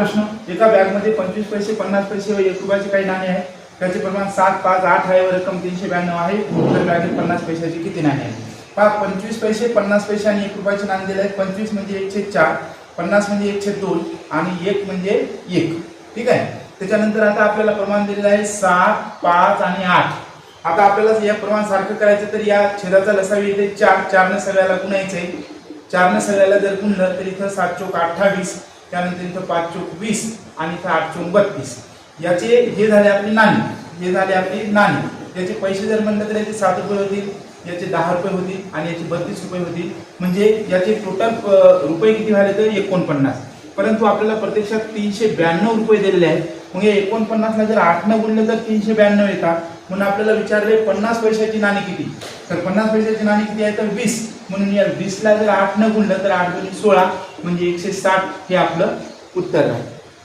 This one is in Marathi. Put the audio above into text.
प्रश्न. एका बॅगमध्ये पंचवीस पैसे पन्नास पैसे व एक रुपयाचे काही नाणे आहे त्याचे प्रमाण सात पाच आठ आहे व रक्कम तीनशे ब्याण्णव आहे. तर बॅगेत पन्नास पैशाची किती नाणे आहे पहा पंचवीस पैसे पन्नास पैसे आणि एक रुपयाचे नाणे दिले आहेत. पंचवीस म्हणजे एकशे चार पन्नास म्हणजे एकशे दोन आणि एक म्हणजे एक. ठीक आहे? त्याच्यानंतर आता आपल्याला प्रमाण दिलेलं आहे सात पाच आणि आठ. आता आपल्याला या प्रमाण सारखं करायचं तर या छेदाचा लसावी येते. चार चारनं सगळ्याला गुणायचं. आहे चारनं सगळ्याला जर गुणलं तर इथं सात चौक अठ्ठावीस. त्यानंतर इथं पाच चौक वीस आणि इथं आठ चौक बत्तीस. याचे हे झाले आपली नाणी. हे झाले आपली नाणी. याचे पैसे जर म्हणलं तर याचे सात रुपये होतील याचे दहा रुपये होतील आणि याचे बत्तीस रुपये होतील. म्हणजे याचे टोटल रुपये किती झाले तर एकोणपन्नास. परंतु आपल्याला प्रत्यक्षात तीनशे ब्याण्णव रुपये दिलेले आहेत. मग या एकोणपन्नासला जर आठनं गुणलं तर तीनशे ब्याण्णव येतात. म्हणून आपल्याला विचारले पन्नास पैशाची नाणी किती? तर पन्नास पैशाची नाणी किती आहे तर वीस. म्हणून या वीसला जर आठ न गुणलं तर आठ दोन्ही सोळा म्हणजे एकशे साठ हे आपलं उत्तर आहे.